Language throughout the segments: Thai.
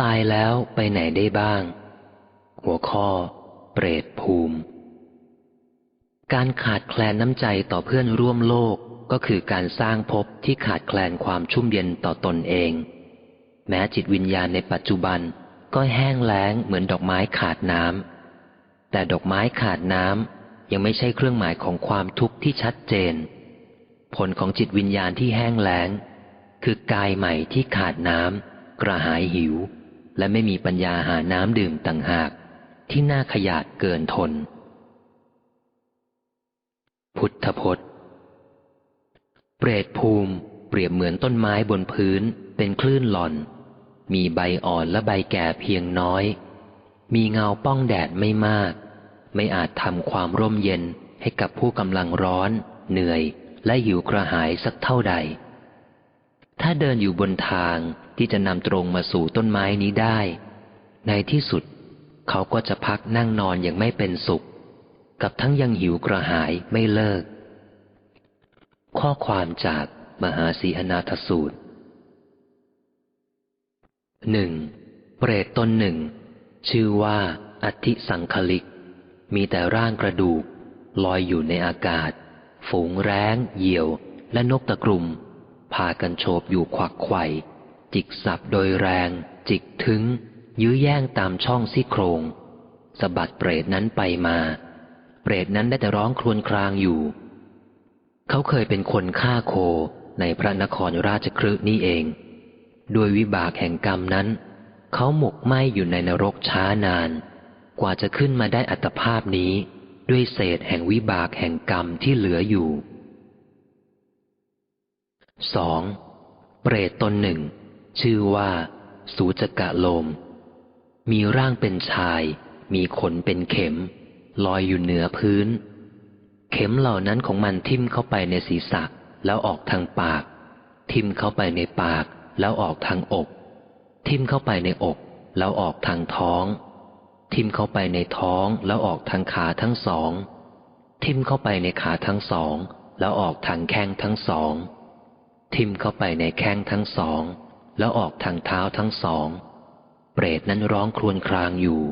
ตายแล้วไปไหนได้บ้าง หัวข้อ เปรตภูมิ การขาดแคลนน้ำใจต่อเพื่อนร่วมโลกก็คือการสร้างภพที่ขาดแคลนความชุ่มเย็นต่อตนเอง แม้จิตวิญญาณในปัจจุบันก็แห้งแล้งเหมือนดอกไม้ขาดน้ำแต่ดอกไม้ขาดน้ำยังไม่ใช่เครื่องหมายของความทุกข์ที่ชัดเจน ผลของจิตวิญญาณที่แห้งแล้ง คือกายใหม่ที่ขาดน้ำกระหายหิว และไม่มีปัญญาหาน้ำดื่มต่างหาก ที่น่าขยาดเกินทน พุทธพจน์ เปรตภูมิ เปรียบเหมือนต้นไม้บนพื้น เป็นคลื่นหล่อน มีใบอ่อนและใบแก่เพียงน้อย มีเงาป้องแดดไม่มาก ไม่อาจทำความร่มเย็นให้กับผู้กำลังร้อน เหนื่อย และหิวกระหายสักเท่าใด ถ้าเดินอยู่บนทางที่จะนำตรงมาสู่ต้นไม้นี้ได้ ในที่สุด เขาก็จะพักนั่งนอนอย่างไม่เป็นสุข กับทั้งยังหิวกระหายไม่เลิก ข้อความจากมหาสีอนาถสูตรหนึ่งเปรตตนหนึ่ง ชื่อว่า อธิสังคลิก มีแต่ร่างกระดูก ลอยอยู่ในอากาศ ฝูงแร้ง เหยี่ยว และนกตะกรุม พากันโฉบอยู่ควักไข่จิกสับโดยแรง จิกถึง ยื้อแย่งตามช่องซี่โครงสะบัดเปรตนั้นไปมา เปรตนั้นได้แต่ร้องครวญครางอยู่ เขาเคยเป็นคนฆ่าโคในพระนครราชครืนี้เองด้วยวิบากแห่งกรรมนั้น เขาหมกไหมอยู่ในนรกช้านาน กว่าจะขึ้นมาได้อัตภาพนี้ ด้วยเศษแห่งวิบากแห่งกรรมที่เหลืออยู่ 2. เปรตตนหนึ่ง ชื่อว่า สูจกะโลม มีร่างเป็นชาย มีขนเป็นเข็ม ลอยอยู่เหนือพื้น เข็มเหล่านั้นของมันทิ่มเข้าไปในศีรษะแล้วออกทางปาก ทิ่มเข้าไปในปาก แล้วออกทางอก ทิ่มเข้าไปในอก แล้วออกทางท้อง ทิ่มเข้าไปในท้องแล้วออกทางขาทั้งสอง ทิ่มเข้าไปในขาทั้งสอง แล้วออกทางแข้งทั้งสอง ทิ่มเข้าไปในแข้งทั้งสอง แล้วออกทางเท้าทั้งสอง เปรตนั้นร้องครวญครางอยู่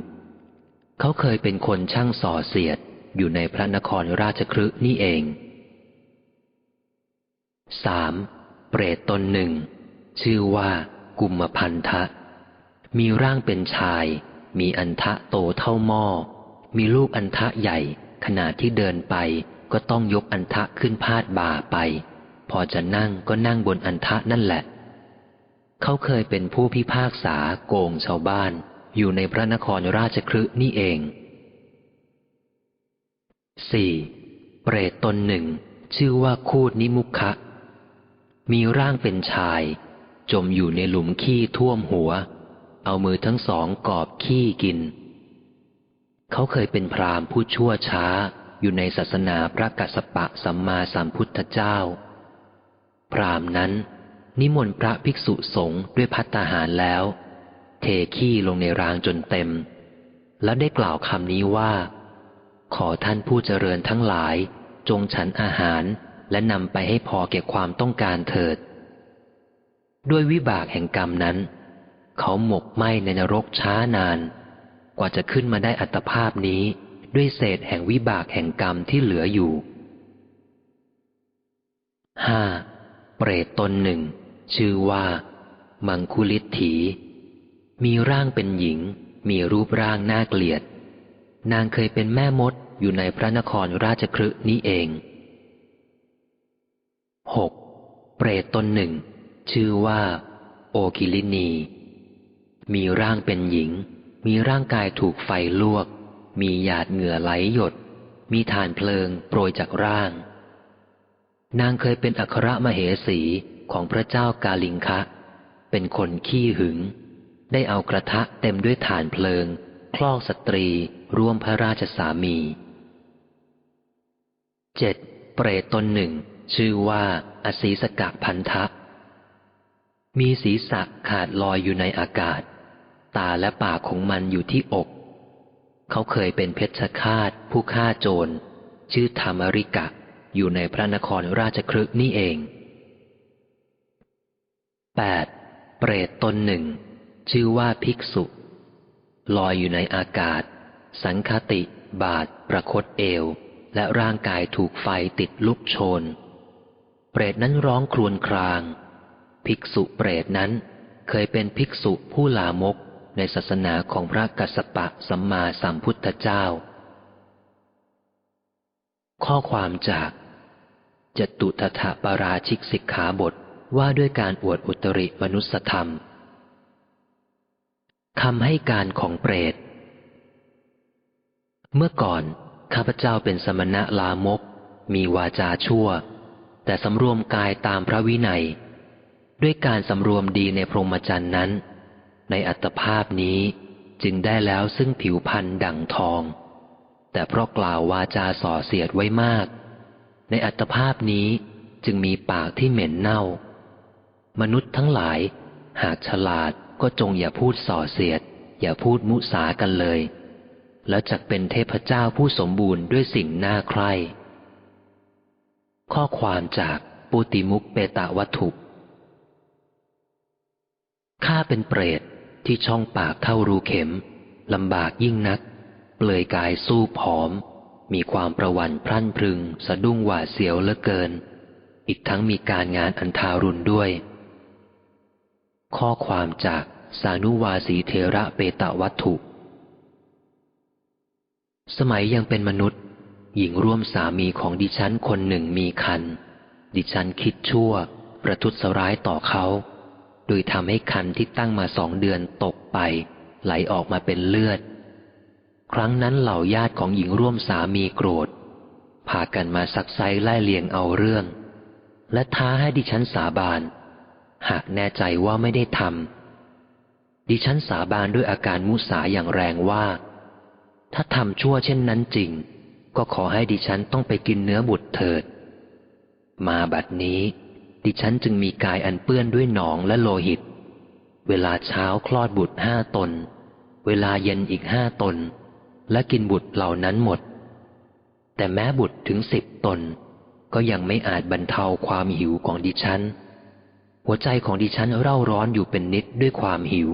เขาเคยเป็นคนช่างส่อเสียดอยู่ในพระนครราชครึนี่เองสามเปรตตนหนึ่ง ชื่อว่า กุมพันธะ มีร่างเป็นชาย มีอันทะโตเท่าหม้อ มีลูกอันทะใหญ่ขณะที่เดินไปก็ต้องยกอันทะขึ้นพาดบ่าไป พอจะนั่งก็นั่งบนอันทะนั่นแหละ เขาเคยเป็นผู้พิพากษาโกงชาวบ้าน อยู่ในพระนครราชครึนี่เอง 4. เปรตตนหนึ่ง ชื่อว่าคูดนิมุขะ มีร่างเป็นชาย จมอยู่ในหลุมขี้ท่วมหัว เอามือทั้งสองกอบขี้กิน เขาเคยเป็นพรามผู้ชั่วช้าอยู่ในศาสนาพระกัสสปะสัมมาสัมพุทธเจ้า พราหมณ์นั้น นิมนต์พระภิกษุสงฆ์ด้วยพัตตาหารแล้ว เทขี้ลงในรางจนเต็ม แล้วได้กล่าวคำนี้ว่า ขอท่านผู้เจริญทั้งหลาย จงฉันอาหารและนำไปให้พอแก่ความต้องการเถิด ด้วยวิบากแห่งกรรมนั้น เขาหมกไหมในนรกช้านาน กว่าจะขึ้นมาได้อัตภาพนี้ด้วยเศษแห่งวิบากแห่งกรรมที่เหลืออยู่ห้า เปรตตนหนึ่ง ชื่อว่า มังคุลิทถี มีร่างเป็นหญิง มีรูปร่างน่าเกลียด นางเคยเป็นแม่มดอยู่ในพระนครราชครึนี้เองหกเปรตตนหนึ่ง ชื่อว่า โอกิลินี มีร่างเป็นหญิง มีร่างกายถูกไฟลวก มีหยาดเหงื่อไหลหยด มีฐานเพลิงโปรยจากร่าง นางเคยเป็นอัครมเหสีของพระเจ้ากาลิงคะ เป็นคนขี้หึง ได้เอากระทะเต็มด้วยฐานเพลิง คลอกสตรีร่วมพระราชสามีเจ็ดเปรตตนหนึ่ง ชื่อว่าอสีสกะพันธะมีศีรษะขาดลอยอยู่ในอากาศ ตาและปากของมันอยู่ที่อก เขาเคยเป็นเพชฌฆาตผู้ฆ่าโจร ชื่อธรรมริกะ อยู่ในพระนครราชครึกนี่เอง 8. เปรตตนหนึ่ง ชื่อว่าภิกษุ ลอยอยู่ในอากาศ สังคติ บาดประคตเอว และร่างกายถูกไฟติดลุกโชน เปรตนั้นร้องครวญคราง ภิกษุเปรตนั้นเคยเป็นภิกษุผู้ลามกในศาสนาของพระกัสสปะสัมมาสัมพุทธเจ้า ข้อความจาก จตุทถปาราชิกสิกขาบทว่าด้วยการอวดอุตริมนุสธรรมคำให้การของเปรต เมื่อก่อน ข้าพเจ้าเป็นสมณะลามก มีวาจาชั่ว แต่สำรวมกายตามพระวินัย ด้วยการสำรวมดีในพรหมจรรย์นั้น ในอัตภาพนี้จึงได้แล้วซึ่งผิวพันธ์ดั่งทอง แต่เพราะกล่าววาจาส่อเสียดไว้มาก ในอัตภาพนี้จึงมีปากที่เหม็นเน่า มนุษย์ทั้งหลาย หากฉลาดก็จงอย่าพูดส่อเสียด อย่าพูดมุสากันเลย แล้วจะเป็นเทพเจ้าผู้สมบูรณ์ด้วยสิ่งน่าใคร่ ข้อความจากปุติมุกเปตะวัตถุข้าเป็นเปรตที่ช่องปากเท่ารูเข็มลำบากยิ่งนัก เปลือยกายสู้ผอม มีความประวันพรั่นพรึง สะดุ้งหวาดเสียวเหลือเกิน อีกทั้งมีการงานอันทารุณด้วย ข้อความจากสานุวาสีเทระเปตะวัตถุ สมัยยังเป็นมนุษย์ หญิงร่วมสามีของดิฉันคนหนึ่งมีคัน ดิฉันคิดชั่ว ประทุษร้ายต่อเขา โดยทำให้คันที่ตั้งมาสองเดือนตกไป ไหลออกมาเป็นเลือด ครั้งนั้นเหล่าญาติของหญิงร่วมสามีโกรธ พากันมาซักไซไล่เลียงเอาเรื่อง และท้าให้ดิฉันสาบาน หากแน่ใจว่าไม่ได้ทำดิฉันสาบานด้วยอาการมุสาอย่างแรงว่า ถ้าทำชั่วเช่นนั้นจริง ก็ขอให้ดิฉันต้องไปกินเนื้อบุตรเถิด มาบัดนี้ ดิฉันจึงมีกายอันเปื้อนด้วยหนองและโลหิต เวลาเช้าคลอดบุตรห้าตน เวลาเย็นอีกห้าตน และกินบุตรเหล่านั้นหมด แต่แม้บุตรถึงสิบตน ก็ยังไม่อาจบรรเทาความหิวของดิฉัน หัวใจของดิฉันเร่าร้อนอยู่เป็นนิดด้วยความหิว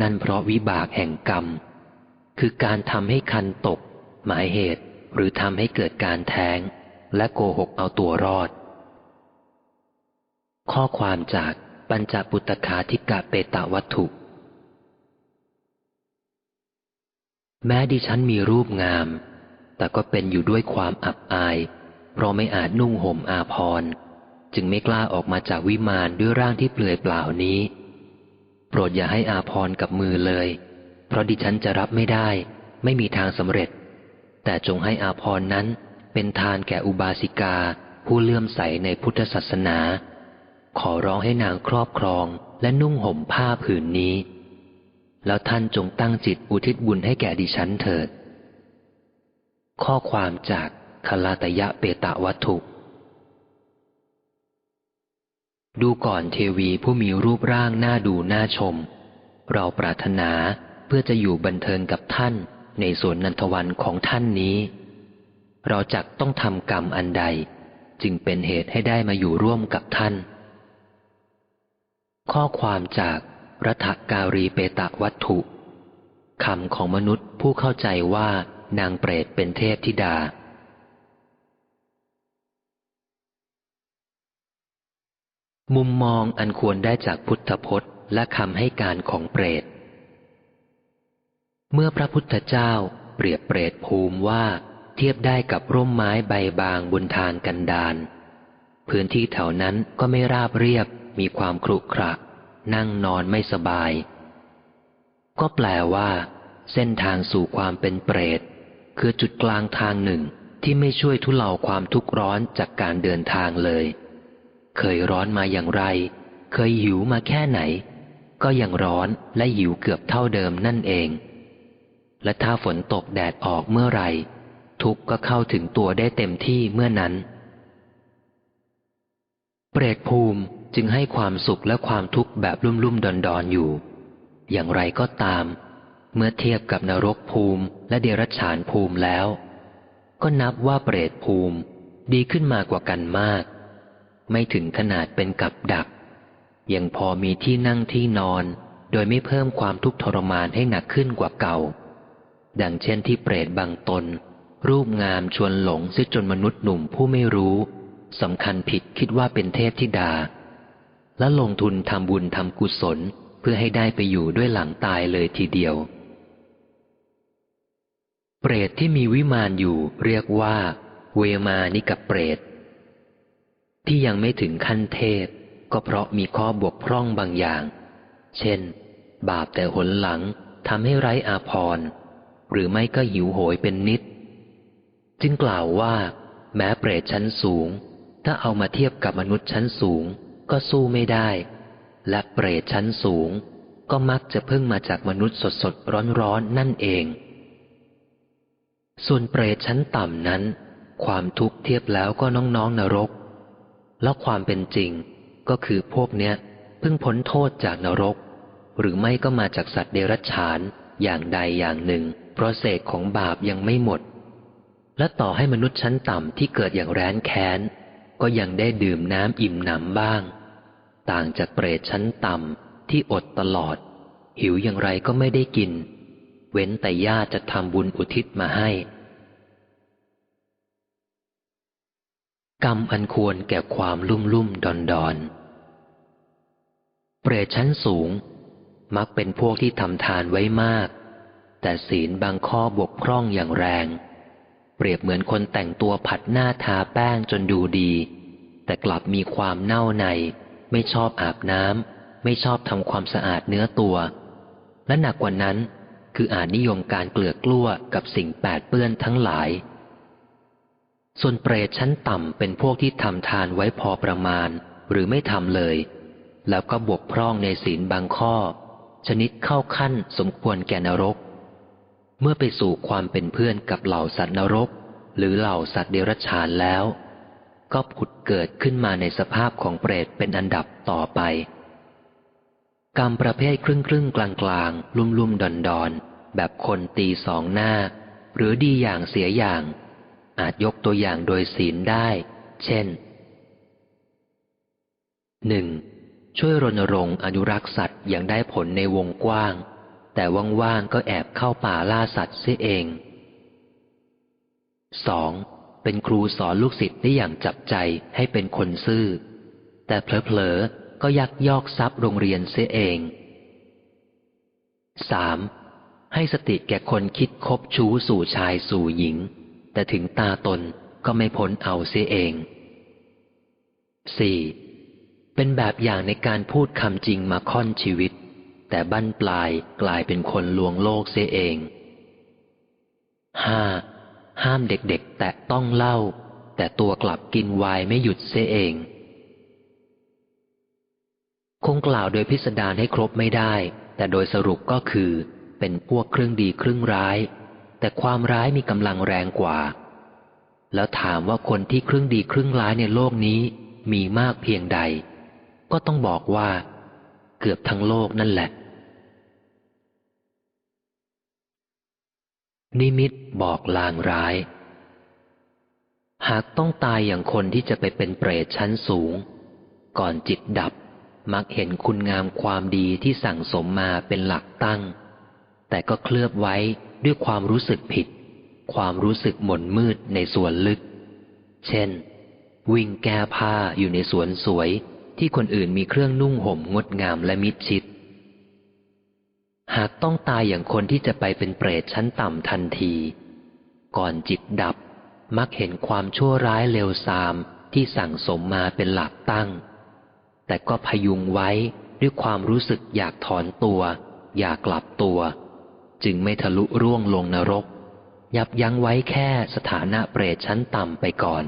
นั่นเพราะวิบากแห่งกรรม คือการทำให้คันตก หมายเหตุหรือทำให้เกิดการแท้ง และโกหกเอาตัวรอด ข้อความจากปัญจปุตตคาธิกะเปตะวัตถุ แม้ดิฉันมีรูปงาม แต่ก็เป็นอยู่ด้วยความอับอาย เพราะไม่อาจนุ่งห่มอาภรจึงไม่กล้าออกมาจากวิมานด้วยร่างที่เปลือยเปล่านี้ โปรดอย่าให้อาภรกับมือเลย เพราะดิฉันจะรับไม่ได้ ไม่มีทางสำเร็จ แต่จงให้อาภรนั้นเป็นทานแก่อุบาสิกา ผู้เลื่อมใสในพุทธศาสนา ขอร้องให้นางครอบครองและนุ่งห่มผ้าผืนนี้ แล้วท่านจงตั้งจิตอุทิศบุญให้แก่ดิฉันเถิด ข้อความจากคลาตยะเปตะวัตถุ ดูก่อนเทวีผู้มีรูปร่างน่าดูน่าชม เราปรารถนาเพื่อจะอยู่บันเทิงกับท่านในสวนนันทวันของท่านนี้ เราจักต้องทำกรรมอันใด จึงเป็นเหตุให้ได้มาอยู่ร่วมกับท่าน ข้อความจาก รัฐการีเปตะวัตถุคำของมนุษย์ผู้เข้าใจว่านางเปรตเป็นเทพธิดา มุมมองอันควรได้จากพุทธพจน์และคำให้การของเปรต เมื่อพระพุทธเจ้าเปรียบเปรตภูมิว่าเทียบได้กับร่มไม้ใบบางบนทางกันดานพื้นที่แถวนั้นก็ไม่ราบเรียบมีความครุขระ นั่งนอนไม่สบาย ก็แปลว่า เส้นทางสู่ความเป็นเปรต คือจุดกลางทางหนึ่งที่ไม่ช่วยทุเลาความทุกข์ร้อนจากการเดินทางเลย เคยร้อนมาอย่างไร เคยหิวมาแค่ไหน ก็ยังร้อนและหิวเกือบเท่าเดิมนั่นเอง และถ้าฝนตกแดดออกเมื่อไรทุกก็เข้าถึงตัวได้เต็มที่เมื่อนั้น เปรตภูมิ จึงให้ความสุขและความทุกข์แบบลุ่มลุ่มดอนดอนอยู่ อย่างไรก็ตาม เมื่อเทียบกับนรกภูมิและเดรัจฉานภูมิแล้ว ก็นับว่าเปรตภูมิดีขึ้นมากว่ากันมาก ไม่ถึงขนาดเป็นกับดัก ยังพอมีที่นั่งที่นอน โดยไม่เพิ่มความทุกข์ทรมานให้หนักขึ้นกว่าเก่า ดังเช่นที่เปรตบางตน รูปงามชวนหลงซิจนมนุษย์หนุ่มผู้ไม่รู้สำคัญผิดคิดว่าเป็นเทพธิดา และลงทุนทำบุญทำกุศล เพื่อให้ได้ไปอยู่ด้วยหลังตายเลยทีเดียว เปรตที่มีวิมานอยู่เรียกว่า เวมานิกเปรต ที่ยังไม่ถึงขั้นเทพ ก็เพราะมีข้อบกพร่องบางอย่าง เช่น บาปแต่หนหลังทำให้ไร้อาพรหรือไม่ก็หิวโหยเป็นนิด จึงกล่าวว่า แม้เปรตชั้นสูง ถ้าเอามาเทียบกับมนุษย์ชั้นสูง ก็สู้ไม่ได้ และเปรตชั้นสูง ก็มักจะพึ่งมาจากมนุษย์สดสดร้อนร้อนนั่นเอง ส่วนเปรตชั้นต่ำนั้น ความทุกข์เทียบแล้วก็น้องๆนนรก แล้วความเป็นจริงก็คือพวกเนี้ยเพิ่งพ้นโทษจากนรก หรือไม่ก็มาจากสัตว์เดรัจฉานอย่างใดอย่างหนึ่ง เพราะเศษของบาปยังไม่หมด และต่อให้มนุษย์ชั้นต่ำที่เกิดอย่างแร้นแค้น ก็ยังได้ดื่มน้ำอิ่มหนำบ้าง ต่างจากเปรตชั้นต่ำที่อดตลอด หิวอย่างไรก็ไม่ได้กิน เว้นแต่ญาติจะทำบุญอุทิศมาให้ กรรมอันควรแก่ความลุ่มลุ่มดอนดอนเปรตชั้นสูง มักเป็นพวกที่ทำทานไว้มาก แต่ศีลบางข้อบกพร่องอย่างแรง เปรียบเหมือนคนแต่งตัวผัดหน้าทาแป้งจนดูดี แต่กลับมีความเน่าใน ไม่ชอบอาบน้ำไม่ชอบทำความสะอาดเนื้อตัว และหนักกว่านั้นคืออาจนิยมการเกลือกลั้วกับสิ่งแปดเปื้อนทั้งหลาย ส่วนเปรตชั้นต่ำเป็นพวกที่ทำทานไว้พอประมาณ หรือไม่ทำเลย แล้วก็บกพร่องในศีลบางข้อ ชนิดเข้าขั้นสมควรแก่นรก เมื่อไปสู่ความเป็นเพื่อนกับเหล่าสัตว์นรก หรือเหล่าสัตว์เดรัจฉานแล้ว ก็ผุดเกิดขึ้นมาในสภาพของเปรตเป็นอันดับต่อไป กรรมประเภทครึ่งครึ่งกลางกลางลุ่มลุ่มดอนดอนแบบคนตีสองหน้า หรือดีอย่างเสียอย่าง อาจยกตัวอย่างโดยศีลได้ เช่นหนึ่งช่วยรณรงค์อนุรักษ์สัตว์อย่างได้ผลในวงกว้าง แต่ว่างๆก็แอบเข้าป่าล่าสัตว์เสียเอง 2. เป็นครูสอนลูกศิษย์ได้อย่างจับใจให้เป็นคนซื่อ แต่เผลอๆก็ยักยอกทรัพย์โรงเรียนเสียเอง 3. ให้สติแก่คนคิดคบชู้สู่ชายสู่หญิง แต่ถึงตาตนก็ไม่พ้นเอาเสียเอง 4. เป็นแบบอย่างในการพูดคำจริงมาค่อนชีวิต แต่บั้นปลายกลายเป็นคนลวงโลกเสียเองห้า ห้ามเด็กๆ แต่ต้องเล่าแต่ตัวกลับกินวายไม่หยุดเสียเอง คงกล่าวโดยพิสดารให้ครบไม่ได้ แต่โดยสรุปก็คือ เป็นพวกเครึ่องดีเครึ่องร้าย แต่ความร้ายมีกำลังแรงกว่า แล้วถามว่าคนที่เครึ่องดีเครึ่องร้ายในโลกนี้มีมากเพียงใด ก็ต้องบอกว่า เกือบทั้งโลกนั่นแหละ นิมิตบอกลางร้าย หากต้องตายอย่างคนที่จะไปเป็นเปรตชั้นสูง ก่อนจิตดับมักเห็นคุณงามความดีที่สั่งสมมาเป็นหลักตั้ง แต่ก็เคลือบไว้ด้วยความรู้สึกผิด ความรู้สึกหม่นมืดในส่วนลึก เช่น วิ่งแก้ผ้าอยู่ในสวนสวยที่คนอื่นมีเครื่องนุ่งห่มงดงามและมิดชิด หากต้องตายอย่างคนที่จะไปเป็นเปรตชั้นต่ำทันที ก่อนจิตดับมักเห็นความชั่วร้ายเลวทรามที่สั่งสมมาเป็นหลักตั้ง แต่ก็พยุงไว้ด้วยความรู้สึกอยากถอนตัว อยากกลับตัว จึงไม่ทะลุร่วงลงนรก ยับยั้งไว้แค่สถานะเปรตชั้นต่ำไปก่อน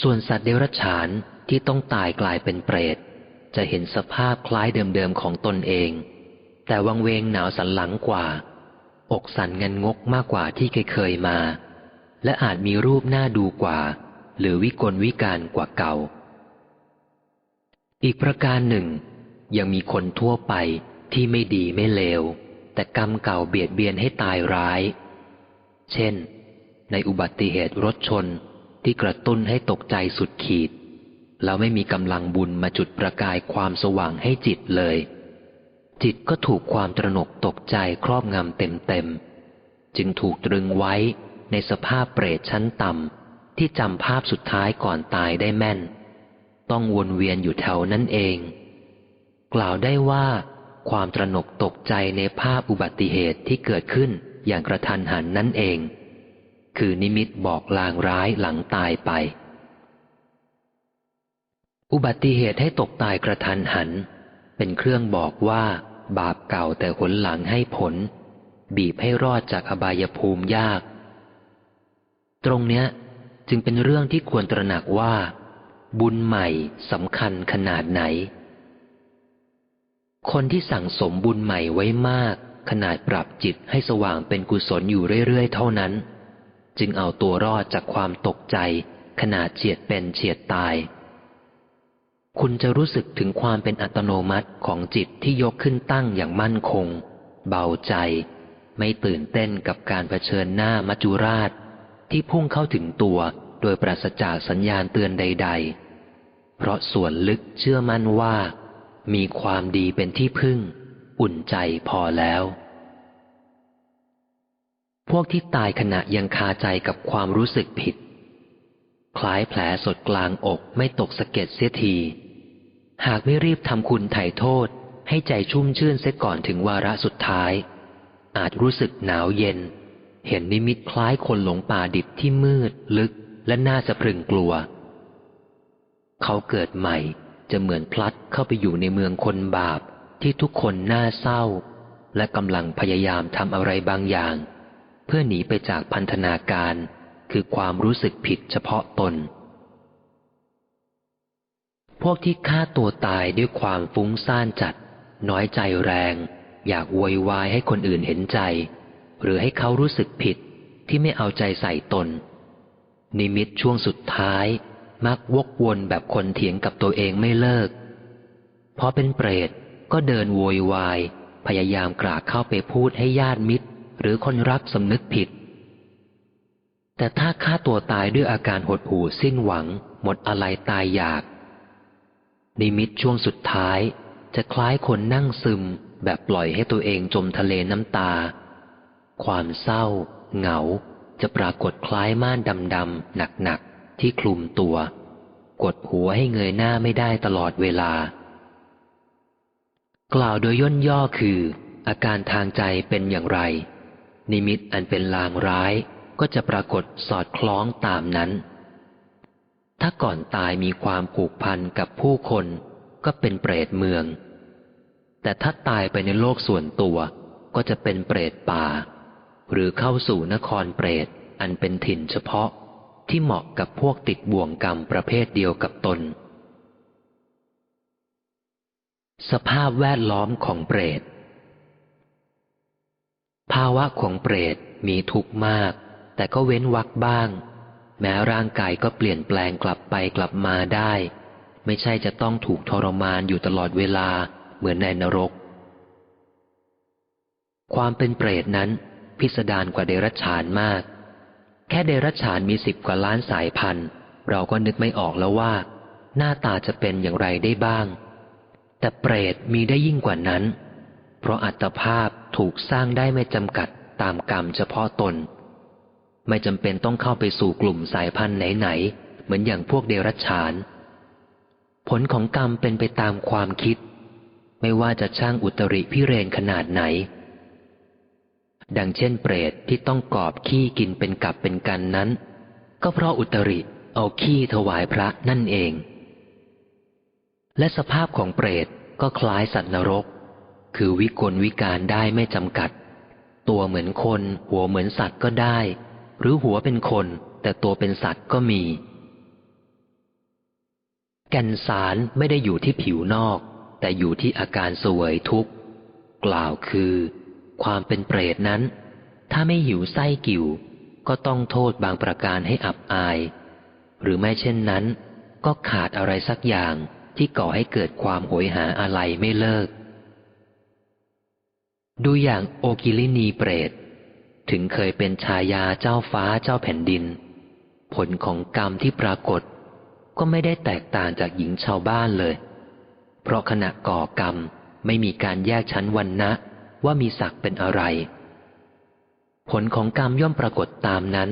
ส่วนสัตว์เดรัจฉานที่ต้องตายกลายเป็นเปรต จะเห็นสภาพคล้ายเดิมๆของตนเอง แต่วังเวงหนาวสันหลังกว่า อกสั่นเงินงกมากกว่าที่เคยเคยมา และอาจมีรูปหน้าดูกว่า หรือวิกลวิการกว่าเก่า อีกประการหนึ่ง ยังมีคนทั่วไปที่ไม่ดีไม่เลว แต่กรรมเก่าเบียดเบียนให้ตายร้าย เช่น ในอุบัติเหตุรถชนที่กระตุ้นให้ตกใจสุดขีดเราไม่มีกำลังบุญมาจุดประกายความสว่างให้จิตเลย จิตก็ถูกความตระหนกตกใจครอบงำเต็มๆ จึงถูกตรึงไว้ในสภาพเปรตชั้นต่ำที่จำภาพสุดท้ายก่อนตายได้แม่น ต้องวนเวียนอยู่แถวนั้นเอง กล่าวได้ว่า ความตระหนกตกใจในภาพอุบัติเหตุที่เกิดขึ้นอย่างกระทันหันนั่นเอง คือนิมิตบอกลางร้ายหลังตายไป อุบัติเหตุให้ตกตายกระทันหัน เป็นเครื่องบอกว่า บาปเก่าแต่หนหลังให้ผล บีบให้รอดจากอบายภูมิยาก ตรงเนี้ยจึงเป็นเรื่องที่ควรตระหนักว่า บุญใหม่สำคัญขนาดไหน คนที่สั่งสมบุญใหม่ไว้มาก ขนาดปรับจิตให้สว่างเป็นกุศลอยู่เรื่อย ๆ เท่านั้น จึงเอาตัวรอดจากความตกใจ ขนาดเฉียดเป็นเฉียดตาย คุณจะรู้สึกถึงความเป็นอัตโนมัติของจิตที่ยกขึ้นตั้งอย่างมั่นคง เบาใจ ไม่ตื่นเต้นกับการเผชิญหน้ามัจจุราช ที่พุ่งเข้าถึงตัวโดยปราศจากสัญญาณเตือนใด ๆ เพราะส่วนลึกเชื่อมั่นว่า มีความดีเป็นที่พึ่ง อุ่นใจพอแล้ว พวกที่ตายขณะยังคาใจกับความรู้สึกผิด คล้ายแผลสดกลางอกไม่ตกสะเก็ดเสียที หากไม่รีบทำคุณไถ่โทษ ให้ใจชุ่มชื่นเสียก่อนถึงวาระสุดท้าย อาจรู้สึกหนาวเย็น เห็นนิมิตคล้ายคนหลงป่าดิบที่มืด ลึก และน่าสะพรึงกลัว เขาเกิดใหม่จะเหมือนพลัดเข้าไปอยู่ในเมืองคนบาปที่ทุกคนน่าเศร้า และกำลังพยายามทำอะไรบางอย่าง เพื่อหนีไปจากพันธนาการ คือความรู้สึกผิดเฉพาะตน วกที่ฆ่าตัวตายด้วยความฟุ้งซ่านจัด น้อยใจแรง อยากโวยวายให้คนอื่นเห็นใจ หรือให้เขารู้สึกผิดที่ไม่เอาใจใส่ตน นิมิตช่วงสุดท้าย มักวกวนแบบคนเถียงกับตัวเองไม่เลิก พอเป็นเปรตก็เดินโวยวาย พยายามกราเข้าไปพูดให้ญาติมิตร หรือคนรักสำนึกผิด แต่ถ้าฆ่าตัวตายด้วยอาการหดหู่สิ้นหวัง หมดอะไรตายอยาก นิมิตช่วงสุดท้าย จะคล้ายคนนั่งซึมแบบปล่อยให้ตัวเองจมทะเลน้ำตา ความเศร้า เหงา จะปรากฏคล้ายม่านดำๆหนักๆ ที่คลุมตัว กดหัวให้เงยหน้าไม่ได้ตลอดเวลา กล่าวโดยย่นย่อคือ อาการทางใจเป็นอย่างไร นิมิตอันเป็นลางร้ายก็จะปรากฏสอดคล้องตามนั้น ถ้าก่อนตายมีความผูกพันกับผู้คนก็เป็นเปรตเมือง แต่ถ้าตายไปในโลกส่วนตัวก็จะเป็นเปรตป่า หรือเข้าสู่นครเปรตอันเป็นถิ่นเฉพาะที่เหมาะกับพวกติดบ่วงกรรมประเภทเดียวกับตน สภาพแวดล้อมของเปรต ภาวะของเปรตมีทุกข์มาก แต่ก็เว้นวักบ้าง แม้ร่างกายก็เปลี่ยนแปลงกลับไปกลับมาได้ ไม่ใช่จะต้องถูกทรมานอยู่ตลอดเวลาเหมือนในนรก ความเป็นเปรตนั้น พิสดารกว่าเดรัจฉานมาก แค่เดรัจฉานมีสิบกว่าล้านสายพันธุ์ เราก็นึกไม่ออกแล้วว่า หน้าตาจะเป็นอย่างไรได้บ้าง แต่เปรตมีได้ยิ่งกว่านั้น เพราะอัตภาพถูกสร้างได้ไม่จำกัดตามกรรมเฉพาะตน ไม่จำเป็นต้องเข้าไปสู่กลุ่มสายพันธุ์ไหนๆเหมือนอย่างพวกเดรัจฉาน ผลของกรรมเป็นไปตามความคิด ไม่ว่าจะช่างอุตริพิเรนขนาดไหน ดังเช่นเปรตที่ต้องกอบขี้กินเป็นกับเป็นกันนั้น ก็เพราะอุตริเอาขี้ถวายพระนั่นเอง และสภาพของเปรตก็คล้ายสัตว์นรก คือวิกลวิการได้ไม่จำกัด ตัวเหมือนคน หัวเหมือนสัตว์ก็ได้ หรือหัวเป็นคน แต่ตัวเป็นสัตว์ก็มี แก่นสารไม่ได้อยู่ที่ผิวนอก แต่อยู่ที่อาการสวยทุกข์ กล่าวคือ ความเป็นเปรตนั้น ถ้าไม่หิวไส้กิ่ว ก็ต้องโทษบางประการให้อับอาย หรือไม่เช่นนั้น ก็ขาดอะไรสักอย่างที่ก่อให้เกิดความโหยหาอะไรไม่เลิก ดูอย่างโอกิลินีเปรต ถึงเคยเป็นชายาเจ้าฟ้าเจ้าแผ่นดิน ผลของกรรมที่ปรากฏ ก็ไม่ได้แตกต่างจากหญิงชาวบ้านเลย เพราะขณะก่อกรรมไม่มีการแยกชั้นวันนะว่ามีศักดิ์เป็นอะไร ผลของกรรมย่อมปรากฏตามนั้น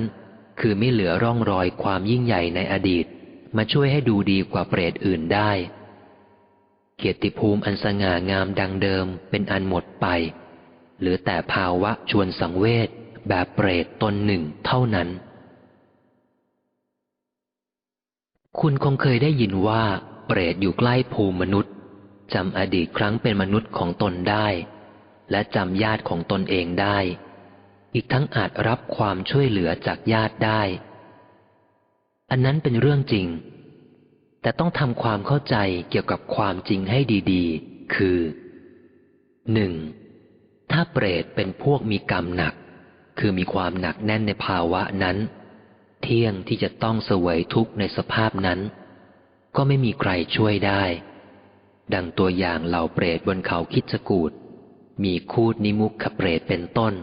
คือไม่เหลือร่องรอยความยิ่งใหญ่ในอดีต มาช่วยให้ดูดีกว่าเปรตอื่นได้ เกียรติภูมิอันสง่างามดังเดิมเป็นอันหมดไป เหลือแต่ภาวะชวนสังเวช แบบเปรตตนหนึ่งเท่านั้น คุณคงเคยได้ยินว่า เปรตอยู่ใกล้ภูมิมนุษย์จำอดีตครั้งเป็นมนุษย์ของตนได้ และจำญาติของตนเองได้ อีกทั้งอาจรับความช่วยเหลือจากญาติได้ อันนั้นเป็นเรื่องจริง แต่ต้องทำความเข้าใจเกี่ยวกับความจริงให้ดีๆ คือหนึ่งถ้าเปรตเป็นพวกมีกรรมหนัก คือมีความหนักแน่นในภาวะนั้น เที่ยงที่จะต้องเสวยทุกข์ในสภาพนั้น ก็ไม่มีใครช่วยได้ ดังตัวอย่างเหล่าเปรตบนเขาคิดจกูดมีคูดนิมุขเปรตเป็นต้น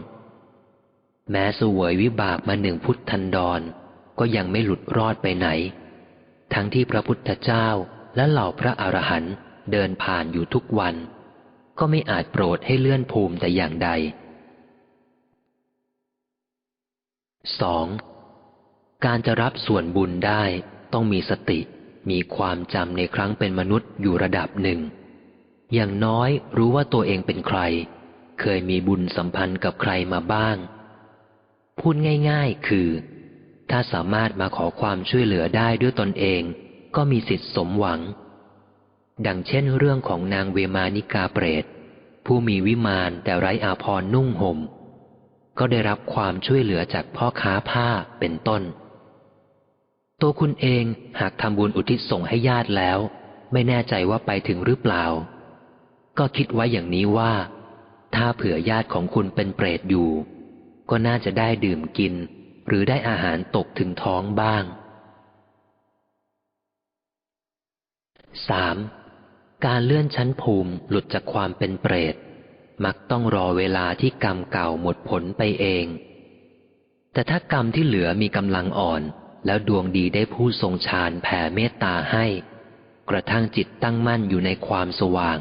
แม้เสวยวิบากมาหนึ่งพุทธันดร ก็ยังไม่หลุดรอดไปไหน ทั้งที่พระพุทธเจ้าและเหล่าพระอรหันต์เดินผ่านอยู่ทุกวัน ก็ไม่อาจโปรดให้เลื่อนภูมิแต่อย่างใด 2. การจะรับส่วนบุญได้ต้องมีสติ มีความจำในครั้งเป็นมนุษย์อยู่ระดับหนึ่ง อย่างน้อยรู้ว่าตัวเองเป็นใคร เคยมีบุญสัมพันธ์กับใครมาบ้าง พูดง่าย ๆ คือ ถ้าสามารถมาขอความช่วยเหลือได้ด้วยตนเอง ก็มีสิทธิสมหวัง ดังเช่นเรื่องของนางเวมานิกาเปรตผู้มีวิมานแต่ไร้อาภรณ์นุ่งหม่ม ก็ได้รับความช่วยเหลือจากพ่อค้าผ้าเป็นต้น ตัวคุณเองหากทำบุญอุทิศส่งให้ญาติแล้ว ไม่แน่ใจว่าไปถึงหรือเปล่า ก็คิดไว้อย่างนี้ว่า ถ้าเผื่อญาติของคุณเป็นเปรตอยู่ ก็น่าจะได้ดื่มกิน หรือได้อาหารตกถึงท้องบ้าง 3. การเลื่อนชั้นภูมิหลุดจากความเป็นเปรต มักต้องรอเวลาที่กรรมเก่าหมดผลไปเอง แต่ถ้ากรรมที่เหลือมีกำลังอ่อน แล้วดวงดีได้ผู้ทรงฌานแผ่เมตตาให้ กระทั่งจิตตั้งมั่นอยู่ในความสว่าง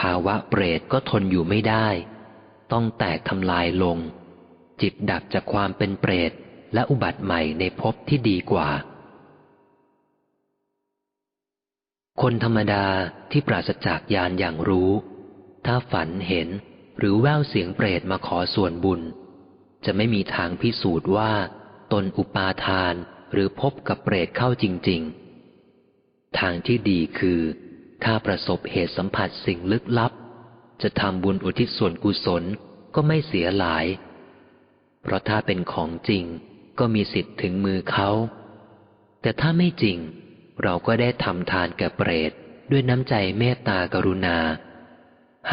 ภาวะเปรตก็ทนอยู่ไม่ได้ ต้องแตกทำลายลง จิตดับจากความเป็นเปรตและอุบัติใหม่ในภพที่ดีกว่า คนธรรมดาที่ปราศจากญาณอย่างรู้ ถ้าฝันเห็นหรือแววเสียงเปรตมาขอส่วนบุญ จะไม่มีทางพิสูจน์ว่า ตนอุปาทานหรือพบกับเปรตเข้าจริง ๆ ทางที่ดีคือ ถ้าประสบเหตุสัมผัสสิ่งลึกลับ จะทำบุญอุทิศส่วนกุศลก็ไม่เสียหลาย เพราะถ้าเป็นของจริงก็มีสิทธิ์ถึงมือเขา แต่ถ้าไม่จริง เราก็ได้ทำทานแก่เปรตด้วยน้ำใจเมตตากรุณา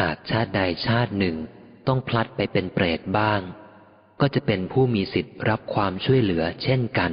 หากชาติใดชาติหนึ่งต้องพลัดไปเป็นเปรตบ้าง ก็จะเป็นผู้มีสิทธิ์รับความช่วยเหลือเช่นกัน